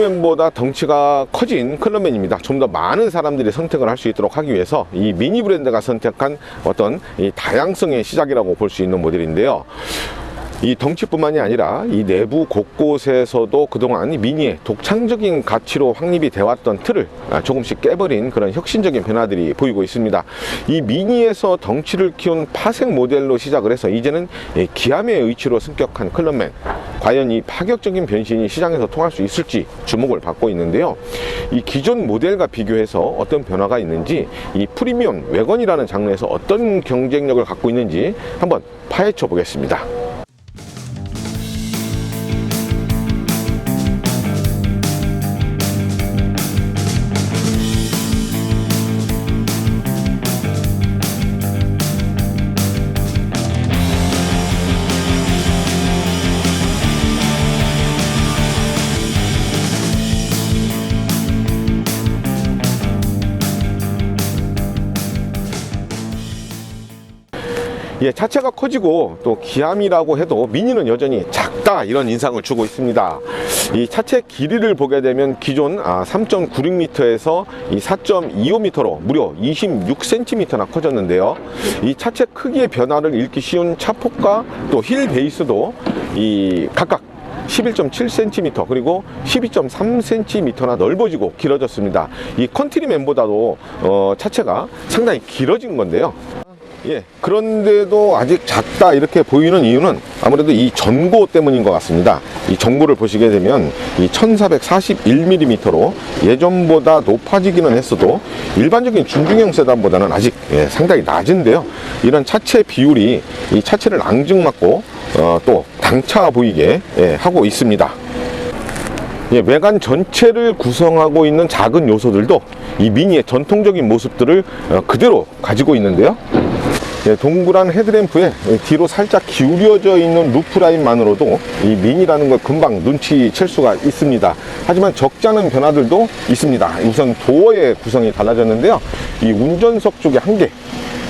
컨트리맨보다 덩치가 커진 클럽맨입니다. 좀 더 많은 사람들이 선택을 할 수 있도록 하기 위해서 이 미니 브랜드가 선택한 어떤 이 다양성의 시작이라고 볼 수 있는 모델인데요. 이 덩치뿐만이 아니라 이 내부 곳곳에서도 그동안 이 미니의 독창적인 가치로 확립이 되었던 틀을 아, 조금씩 깨버린 그런 혁신적인 변화들이 보이고 있습니다. 이 미니에서 덩치를 키운 파생 모델로 시작을 해서 이제는 이 기암의 의치로 승격한 클럽맨. 과연 이 파격적인 변신이 시장에서 통할 수 있을지 주목을 받고 있는데요. 이 기존 모델과 비교해서 어떤 변화가 있는지 이 프리미엄 외건이라는 장르에서 어떤 경쟁력을 갖고 있는지 한번 파헤쳐 보겠습니다. 예, 차체가 커지고 또 기암이라고 해도 미니는 여전히 작다 이런 인상을 주고 있습니다. 이 차체 길이를 보게 되면 기존 아, 3.96m에서 이 4.25m로 무려 26cm나 커졌는데요. 이 차체 크기의 변화를 읽기 쉬운 차폭과 또 힐 베이스도 이 각각 11.7cm 그리고 12.3cm나 넓어지고 길어졌습니다. 이 컨트리맨보다도 어, 차체가 상당히 길어진 건데요. 예, 그런데도 아직 작다 이렇게 보이는 이유는 아무래도 이 전고 때문인 것 같습니다. 이 전고를 보시게 되면 이 1441mm로 예전보다 높아지기는 했어도 일반적인 중중형 세단보다는 아직 예, 상당히 낮은데요. 이런 차체 비율이 이 차체를 앙증맞고 어, 또 당차 보이게 예, 하고 있습니다. 예, 외관 전체를 구성하고 있는 작은 요소들도 이 미니의 전통적인 모습들을 어, 그대로 가지고 있는데요. 예, 동그란 헤드램프에 뒤로 살짝 기울여져 있는 루프 라인만으로도 이 미니라는 걸 금방 눈치챌 수가 있습니다. 하지만 적지 않은 변화들도 있습니다. 우선 도어의 구성이 달라졌는데요. 이 운전석 쪽에 한 개,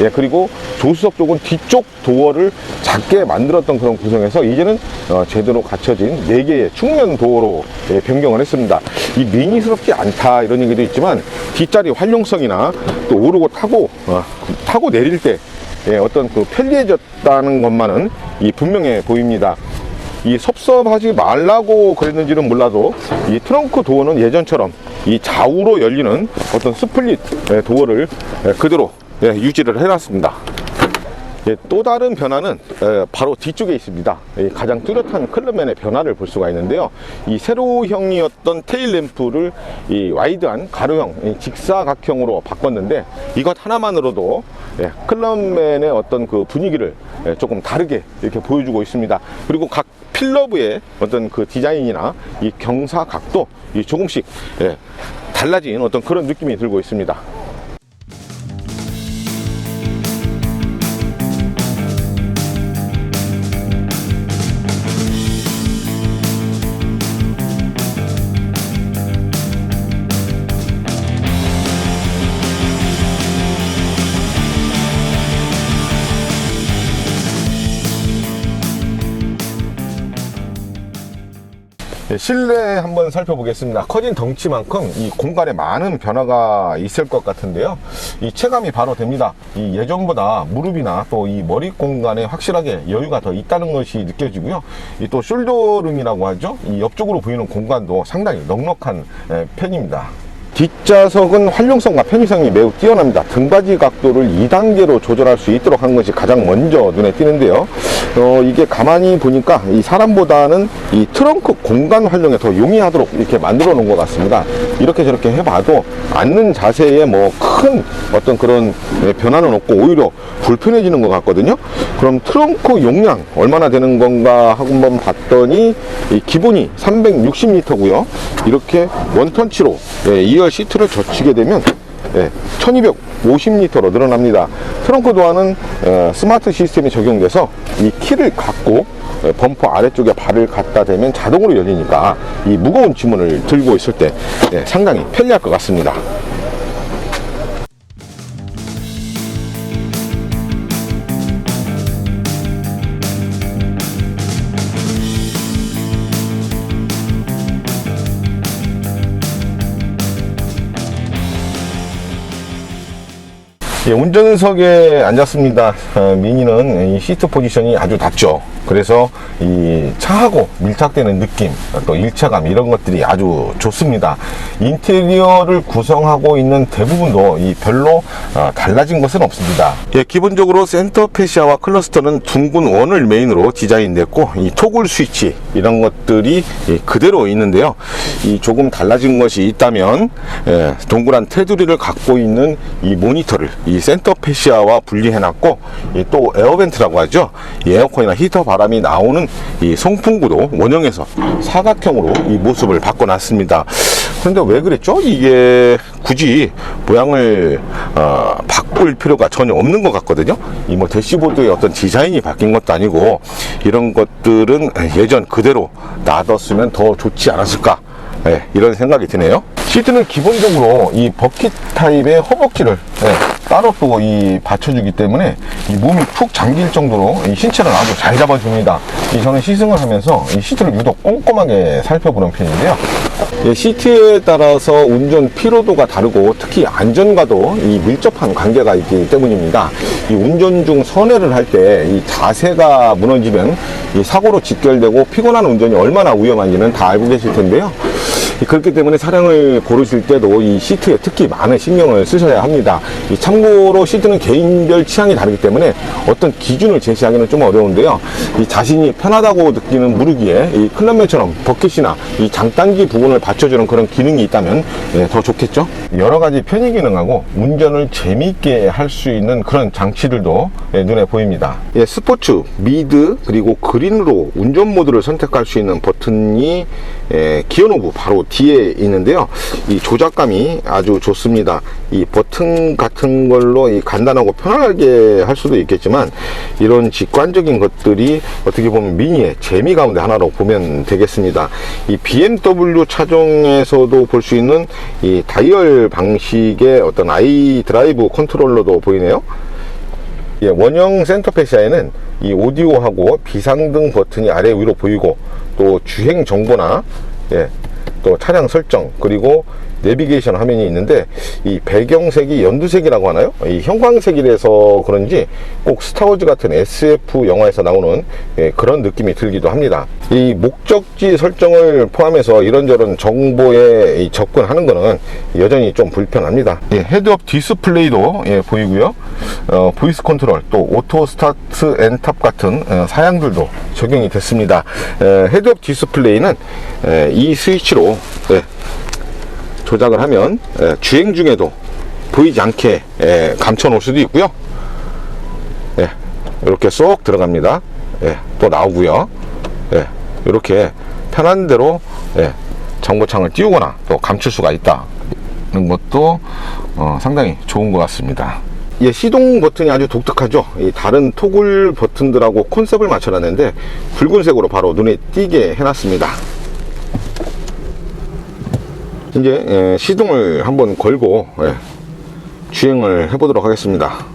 예, 그리고 조수석 쪽은 뒤쪽 도어를 작게 만들었던 그런 구성에서 이제는 어, 제대로 갖춰진 4개의 측면 도어로 예, 변경을 했습니다. 이 미니스럽지 않다 이런 얘기도 있지만 뒷자리 활용성이나 또 오르고 타고 어, 타고 내릴 때 예, 어떤 그 편리해졌다는 것만은 이 분명해 보입니다. 이 섭섭하지 말라고 그랬는지는 몰라도 이 트렁크 도어는 예전처럼 이 좌우로 열리는 어떤 스플릿 예, 도어를 예, 그대로 예, 유지를 해놨습니다. 예, 또 다른 변화는 에, 바로 뒤쪽에 있습니다. 이 가장 뚜렷한 클럽맨의 변화를 볼 수가 있는데요. 이 세로형이었던 테일 램프를 이 와이드한 가로형, 이 직사각형으로 바꿨는데 이것 하나만으로도 예, 클럽맨의 어떤 그 분위기를 예, 조금 다르게 이렇게 보여주고 있습니다. 그리고 각 필러브의 어떤 그 디자인이나 이 경사각도 이 조금씩 예, 달라진 어떤 그런 느낌이 들고 있습니다. 네, 실내 한번 살펴보겠습니다. 커진 덩치만큼 이 공간에 많은 변화가 있을 것 같은데요. 이 체감이 바로 됩니다. 이 예전보다 무릎이나 또 이 머리 공간에 확실하게 여유가 더 있다는 것이 느껴지고요. 이 또 숄더룸이라고 하죠. 이 옆쪽으로 보이는 공간도 상당히 넉넉한 에, 편입니다. 뒷좌석은 활용성과 편의성이 매우 뛰어납니다. 등받이 각도를 2단계로 조절할 수 있도록 한 것이 가장 먼저 눈에 띄는데요. 어, 이게 가만히 보니까 이 사람보다는 이 트렁크 공간 활용에 더 용이하도록 이렇게 만들어 놓은 것 같습니다. 이렇게 저렇게 해봐도 앉는 자세에 뭐 큰 어떤 그런 예, 변화는 없고 오히려 불편해지는 것 같거든요. 그럼 트렁크 용량 얼마나 되는 건가 한번 봤더니 이 기본이 360리터고요. 이렇게 원턴치로 예, 2열 시트를 젖히게 되면 예, 1250리터로 늘어납니다. 트렁크 도어는 어, 스마트 시스템이 적용돼서 이 키를 갖고 예, 범퍼 아래쪽에 발을 갖다 대면 자동으로 열리니까 이 무거운 지문을 들고 있을 때 예, 상당히 편리할 것 같습니다. 예, 운전석에 앉았습니다. 어, 미니는 이 시트 포지션이 아주 낮죠. 그래서 이 차하고 밀착되는 느낌, 또 일체감 이런 것들이 아주 좋습니다. 인테리어를 구성하고 있는 대부분도 이 별로 어, 달라진 것은 없습니다. 예, 기본적으로 센터 페시아와 클러스터는 둥근 원을 메인으로 디자인됐고 이 토글 스위치 이런 것들이 예, 그대로 있는데요. 이 조금 달라진 것이 있다면 예, 동그란 테두리를 갖고 있는 이 모니터를 이 센터 페시아와 분리해놨고 이또 에어벤트라고 하죠. 이 에어컨이나 히터 바 람이 나오는 이 송풍구도 원형에서 사각형으로 이 모습을 바꿔놨습니다. 그런데 왜 그랬죠? 이게 굳이 모양을 어, 바꿀 필요가 전혀 없는 것 같거든요. 이 뭐 대시보드의 어떤 디자인이 바뀐 것도 아니고 이런 것들은 예전 그대로 놔뒀으면 더 좋지 않았을까? 예, 이런 생각이 드네요. 시트는 기본적으로 이 버킷 타입의 허벅지를 예, 따로 또 이 받쳐주기 때문에 이 몸이 푹 잠길 정도로 이 신체를 아주 잘 잡아줍니다. 이 저는 시승을 하면서 이 시트를 유독 꼼꼼하게 살펴보는 편인데요. 예, 시트에 따라서 운전 피로도가 다르고 특히 안전과도 이 밀접한 관계가 있기 때문입니다. 이 운전 중 선회를 할 때 이 자세가 무너지면 이 사고로 직결되고 피곤한 운전이 얼마나 위험한지는 다 알고 계실 텐데요. 그렇기 때문에 차량을 고르실 때도 이 시트에 특히 많은 신경을 쓰셔야 합니다. 이 참고로 시트는 개인별 취향이 다르기 때문에 어떤 기준을 제시하기는 좀 어려운데요. 이 자신이 편하다고 느끼는 무르기에 이 클럽맨처럼 버킷이나 이 장단기 부분을 받쳐주는 그런 기능이 있다면 예, 더 좋겠죠. 여러 가지 편의 기능하고 운전을 재미있게 할 수 있는 그런 장치들도 예, 눈에 보입니다. 예, 스포츠, 미드 그리고 그린으로 운전 모드를 선택할 수 있는 버튼이 예, 기어 노브 바로 뒤에 있는데요. 이 조작감이 아주 좋습니다. 이 버튼 같은 걸로 이 간단하고 편하게 할 수도 있겠지만 이런 직관적인 것들이 어떻게 보면 미니의 재미 가운데 하나로 보면 되겠습니다. 이 BMW 차종에서도 볼 수 있는 이 다이얼 방식의 어떤 아이 드라이브 컨트롤러도 보이네요. 예, 원형 센터페시아에는 이 오디오하고 비상등 버튼이 아래 위로 보이고 또 주행 정보나 예, 또 차량 설정 그리고 내비게이션 화면이 있는데 이 배경색이 연두색이라고 하나요? 이 형광색이라서 그런지 꼭 스타워즈 같은 SF 영화에서 나오는 예, 그런 느낌이 들기도 합니다. 이 목적지 설정을 포함해서 이런저런 정보에 이 접근하는 거는 여전히 좀 불편합니다. 예, 헤드업 디스플레이도 예, 보이고요. 어, 보이스 컨트롤 또 오토 스타트 앤 탑 같은 어, 사양들도 적용이 됐습니다. 에, 헤드업 디스플레이는 에, 이 스위치로 예, 조작을 하면 에, 주행 중에도 보이지 않게 에, 감춰 놓을 수도 있고요. 예, 이렇게 쏙 들어갑니다. 예, 또 나오고요. 예, 이렇게 편한 대로 예, 정보창을 띄우거나 또 감출 수가 있다는 것도 어, 상당히 좋은 것 같습니다. 예, 시동 버튼이 아주 독특하죠. 이 다른 토글 버튼들하고 콘셉트를 맞춰놨는데 붉은색으로 바로 눈에 띄게 해놨습니다. 이제 예, 시동을 한번 걸고 예, 주행을 해보도록 하겠습니다.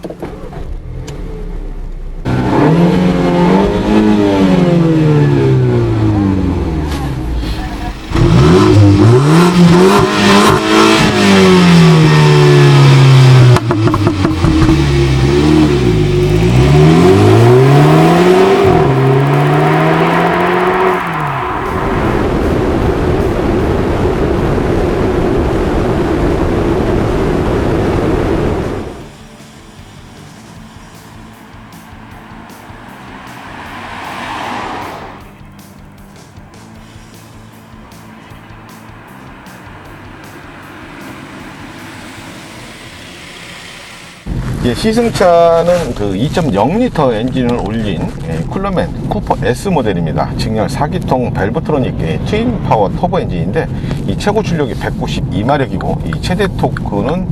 예, 시승차는 그 2.0L 엔진을 올린 예, 쿨러맨 쿠퍼 S 모델입니다. 직렬 4기통 벨브트로닉 예, 트윈 파워 터보 엔진인데 이 최고 출력이 192마력이고 이 최대 토크는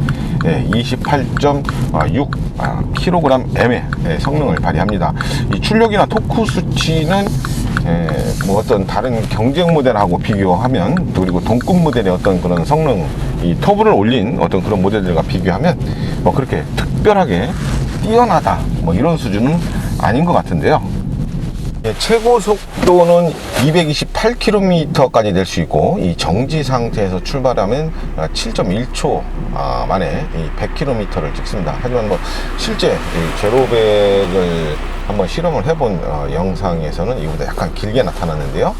예, 28.6 kgm의 예, 성능을 발휘합니다. 이 출력이나 토크 수치는 예, 뭐 어떤 다른 경쟁 모델하고 비교하면 또 그리고 동급 모델의 어떤 그런 성능 이 터보를 올린 어떤 그런 모델들과 비교하면 뭐 그렇게 특 별하게 뛰어나다 뭐 이런 수준은 아닌 것 같은데요 예, 최고 속도는 228km까지 낼 수 있고 이 정지 상태에서 출발하면 7.1초 아, 만에 이 100km를 찍습니다. 하지만 뭐 실제 이 제로백을 한번 실험을 해본 어, 영상에서는 이보다 약간 길게 나타났는데요.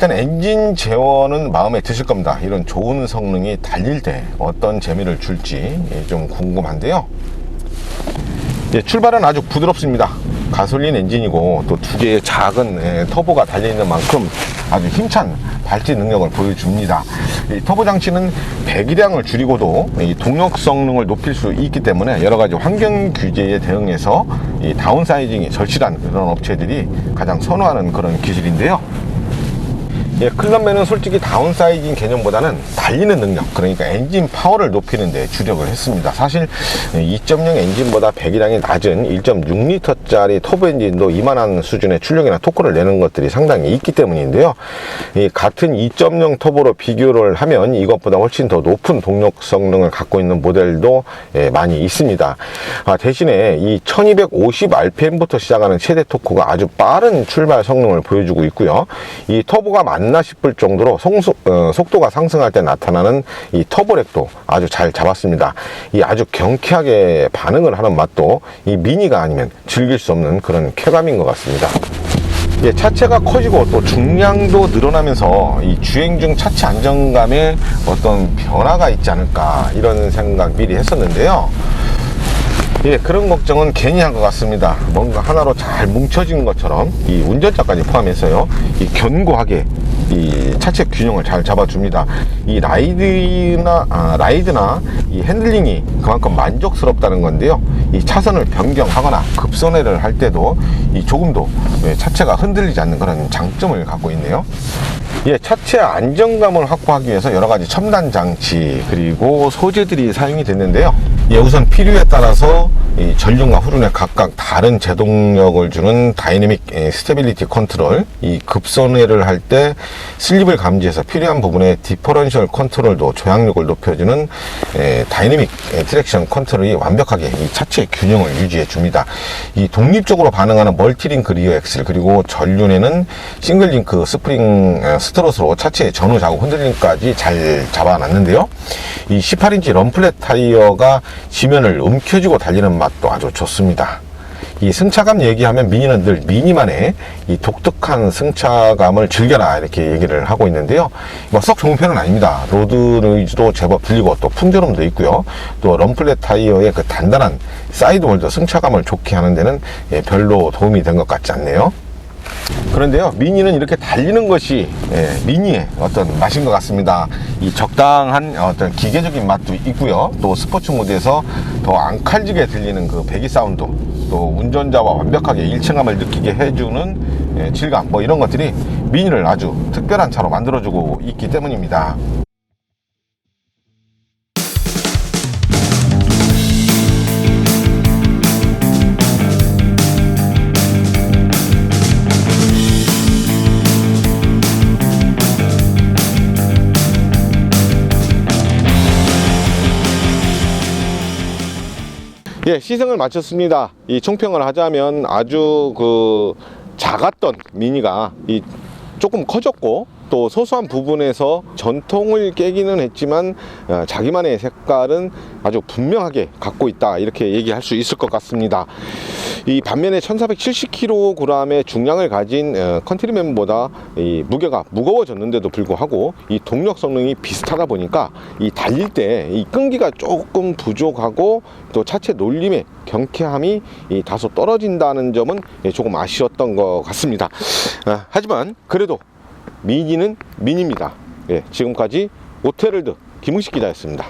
일단 엔진 제어는 마음에 드실 겁니다. 이런 좋은 성능이 달릴 때 어떤 재미를 줄지 예, 좀 궁금한데요. 예, 출발은 아주 부드럽습니다. 가솔린 엔진이고 또 두 개의 작은 예, 터보가 달려있는 만큼 아주 힘찬 발지 능력을 보여줍니다. 이 터보 장치는 배기량을 줄이고도 이 동력 성능을 높일 수 있기 때문에 여러 가지 환경 규제에 대응해서 이 다운사이징이 절실한 그런 업체들이 가장 선호하는 그런 기술인데요. 예, 클럽맨은 솔직히 다운사이징 개념보다는 달리는 능력, 그러니까 엔진 파워를 높이는 데 주력을 했습니다. 사실 2.0 엔진보다 배기량이 낮은 1.6L짜리 터보 엔진도 이만한 수준의 출력이나 토크를 내는 것들이 상당히 있기 때문인데요. 이 같은 2.0 터보로 비교를 하면 이것보다 훨씬 더 높은 동력 성능을 갖고 있는 모델도 예, 많이 있습니다. 아, 대신에 이 1250rpm부터 시작하는 최대 토크가 아주 빠른 출발 성능을 보여주고 있고요. 이 터보가 맞나 싶을 정도로 송수, 어, 속도가 상승할 때 나타나는 이 터보렉도 아주 잘 잡았습니다. 이 아주 경쾌하게 반응을 하는 맛도 이 미니가 아니면 즐길 수 없는 그런 쾌감인 것 같습니다. 예, 차체가 커지고 또 중량도 늘어나면서 이 주행 중 차체 안정감에 어떤 변화가 있지 않을까 이런 생각 미리 했었는데요. 예, 그런 걱정은 괜히 한 것 같습니다. 뭔가 하나로 잘 뭉쳐진 것처럼 이 운전자까지 포함해서요, 이 견고하게 이 차체 균형을 잘 잡아줍니다. 이 라이드나 아, 라이드나 이 핸들링이 그만큼 만족스럽다는 건데요. 이 차선을 변경하거나 급선회를 할 때도 이 조금도 예, 차체가 흔들리지 않는 그런 장점을 갖고 있네요. 예, 차체 안정감을 확보하기 위해서 여러 가지 첨단 장치 그리고 소재들이 사용이 됐는데요. 예, 우선 필요에 따라서 이 전륜과 후륜에 각각 다른 제동력을 주는 다이내믹 예, 스테빌리티 컨트롤, 이 급선회를 할 때 슬립을 감지해서 필요한 부분에 디퍼런셜 컨트롤도 조향력을 높여주는 예, 다이내믹 예, 트랙션 컨트롤이 완벽하게 이 차체 균형을 유지해 줍니다. 이 독립적으로 반응하는 멀티링크 리어 엑셀 그리고 전륜에는 싱글링크 스프링 어, 스트로스로 차체의 전후 작업 흔들림까지 잘 잡아놨는데요. 이 18인치 럼플렛 타이어가 지면을 움켜쥐고 달리는 맛도 아주 좋습니다. 이 승차감 얘기하면 미니는 늘 미니만의 이 독특한 승차감을 즐겨라 이렇게 얘기를 하고 있는데요. 뭐썩 좋은 편은 아닙니다. 로드 노이즈도 제법 들리고 또 풍조음도 있고요. 또 럼플렛 타이어의 그 단단한 사이드월드 승차감을 좋게 하는 데는 예, 별로 도움이 된 것 같지 않네요. 그런데요 미니는 이렇게 달리는 것이 예, 미니의 어떤 맛인 것 같습니다. 이 적당한 어떤 기계적인 맛도 있고요. 또 스포츠 모드에서 더 앙칼지게 들리는 그 배기 사운드 또 운전자와 완벽하게 일체감을 느끼게 해주는 예, 질감 뭐 이런 것들이 미니를 아주 특별한 차로 만들어주고 있기 때문입니다 예, 시승을 마쳤습니다. 이 총평을 하자면 아주 그 작았던 미니가 이 조금 커졌고 또 소소한 부분에서 전통을 깨기는 했지만 어, 자기만의 색깔은 아주 분명하게 갖고 있다 이렇게 얘기할 수 있을 것 같습니다. 이 반면에 1470kg의 중량을 가진 어, 컨트리맨보다 이 무게가 무거워졌는데도 불구하고 이 동력 성능이 비슷하다 보니까 이 달릴 때 이 끈기가 조금 부족하고 또 차체 놀림의 경쾌함이 이 다소 떨어진다는 점은 예, 조금 아쉬웠던 것 같습니다. 아, 하지만 그래도 미니는 미니입니다. 예, 지금까지 오테를드 김웅식 기자였습니다.